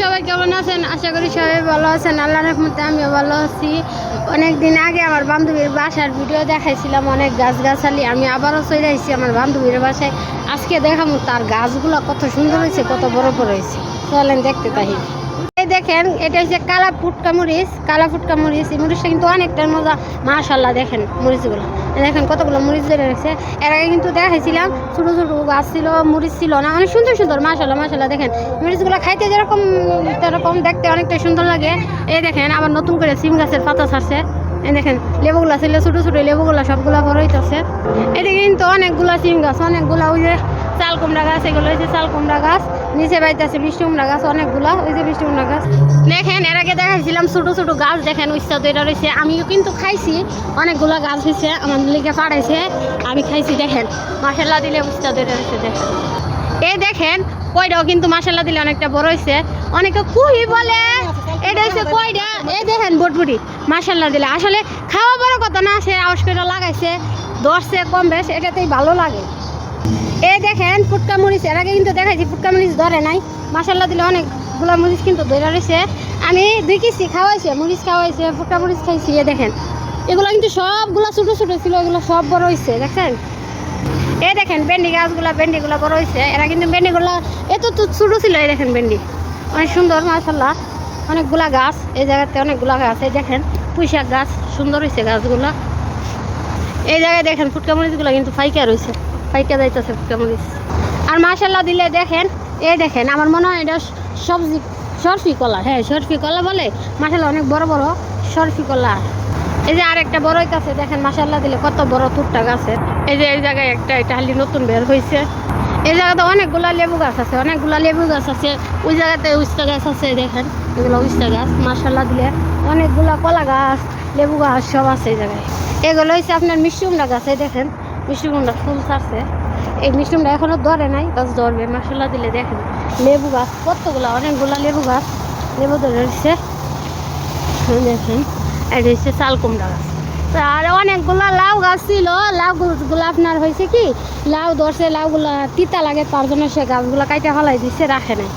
সবাই কেমন আছেন? আশা করি সবাই ভালো আছেন। আল্লাহ রহমতে আমিও ভালো আছি। অনেক দিন আগে আমার বান্ধবীর বাসার ভিডিও দেখাইছিলাম, অনেক গাছ গাছালি আমি আবারও চলে আসছি আমার বান্ধবীর বাসায়। আজকে দেখাবো তার গাছগুলো কত সুন্দর হয়েছে, কত বড় বড় হয়েছে। চলেন দেখতে তাই দেখেন, এটা হচ্ছে কালা ফুটকা মরিচ, কালা ফুটকা মরিচ, এই মরিচটা কিন্তু অনেকটা মজা। মাশাল্লাহ দেখেন মরিচগুলো। দেখেন কতগুলো মরিচ ধরে রয়েছে এর আগে কিন্তু দেখাইছিলাম, ছোটো ছোটো গাছ ছিল, মরিচ ছিল না, অনেক সুন্দর সুন্দর মাশাল্লাহ মাশাল্লাহ দেখেন। মরিচগুলো খাইতে যেরকম, তেরকম দেখতে অনেকটা সুন্দর লাগে। এই দেখেন, আবার নতুন করে সিম গাছের পাতা ছাড়ছে। দেখেন, লেবুগুলা ছিল, ছোটো ছোটো লেবুগুলা সবগুলা বড় হইতেছে। এদিকে কিন্তু অনেকগুলা সিম গাছ, অনেকগুলা ওই যে কুমড়া গাছ, এগুলো হচ্ছে চাল কুমড়া গাছ। নিচে বাড়িতে আছে মিষ্টি কুমড়া গাছ, অনেকগুলা, ওই যে মিষ্টি কুমড়া গাছ। দেখেন, এর আগে দেখাইছিলাম ছোট ছোট গাছ, দেখেন উচ্চা তৈরি রয়েছে। আমিও কিন্তু খাইছি, অনেকগুলা গাছ হয়েছে আমার লিখে পাড়াইছে, আমি খাইছি, দেখেন। মশলা দিলে উচ্চা তৈরি রয়েছে দেখেন। এই দেখেন কয়টাও কিন্তু মশলা দিলে অনেকটা বড় হয়েছে অনেকে কুহি বলে, এটা হচ্ছে কয়টা এই দেখেন বটবুটি মাসাল্লা দিলে। আসলে খাওয়া বড় কথা না, সে আউস করে লাগাইছে দশে কম বেশ, এটাতেই ভালো লাগে। এই দেখেন, ফুটকা মরিচ। এর আগে কিন্তু দেখাইছি, ফুটকা মরিচ ধরে নাই। মাসাল্লা দিলে অনেকগুলা মরিচ কিন্তু ধরে রয়েছে আমি দুই কিস্তি খাওয়াইছে, মরিচ খাওয়াইছে, ফুটকা মরিচ খাইছি, এ দেখেন। এগুলো কিন্তু সবগুলা ছোটো ছোটো ছিল, এগুলো সব বড় হয়েছে দেখেন এই দেখেন, ভেন্ডি গাছগুলা, ভেন্ডিগুলো বড় হয়েছে এরা কিন্তু ভেন্ডিগুলো এত তো ছোটো ছিল এই দেখেন ভেন্ডি। অনেক সুন্দর মাসাল্লাহ অনেকগুলা গাছ, এই জায়গাতে অনেকগুলা গাছ, এই দেখেন, পুঁইশাক গাছ, সুন্দর হয়েছে গাছগুলা। এই জায়গায় দেখেন, ফুটকা মরিচগুলো কিন্তু ফাইকা রয়েছে ফাইকা যাইতেছে মরিচ আর মাসাল্লাহ দিলে দেখেন এ দেখেন, আমার মনে হয় এটা সবজি সরফি কলা। হ্যাঁ সরফি কলা বলে মাসাল্লাহ অনেক বড় বড় সরফি কলা। এই যে আরেকটা বড় হইতাছে, দেখেন মাসাল্লাহ দিলে কত বড় তুরটা গাছের এই যে এই জায়গায় একটা, এটা হালি নতুন বের হয়েছে এই জায়গাতে অনেকগুলা লেবু গাছ আছে, অনেকগুলা লেবু গাছ আছে। ওই জায়গাতে উস্তা গাছ আছে, দেখেন, এগুলো উস্তা গাছ। মাসাল্লাহ দিলে অনেকগুলা কলা গাছ, লেবু গাছ সব আছে এই জায়গায়। এগুলো হচ্ছে আপনার মিষ্টিকুমড়া গাছ দেখেন। মিষ্টিকুমড়া ফুল ছাড়ছে। এই মিষ্টিকুমড়া এখনও ধরে নাই গাছ ধরবে। মাসাল্লাহ দিলে দেখেন, লেবু গাছ, কতগুলা, অনেকগুলা লেবু গাছ, লেবু ধরে রয়েছে। দেখেন এটা হচ্ছে চাল কুমড়া গাছ আর অনেকগুলা লাউ গাছ ছিল। লাউ গাছগুলো আপনার হয়েছে কি, লাউ ধরছে, লাউগুলা তিতা লাগে, তার জন্য সে গাছগুলো কাইটা ফলাই দিচ্ছে রাখে নাই।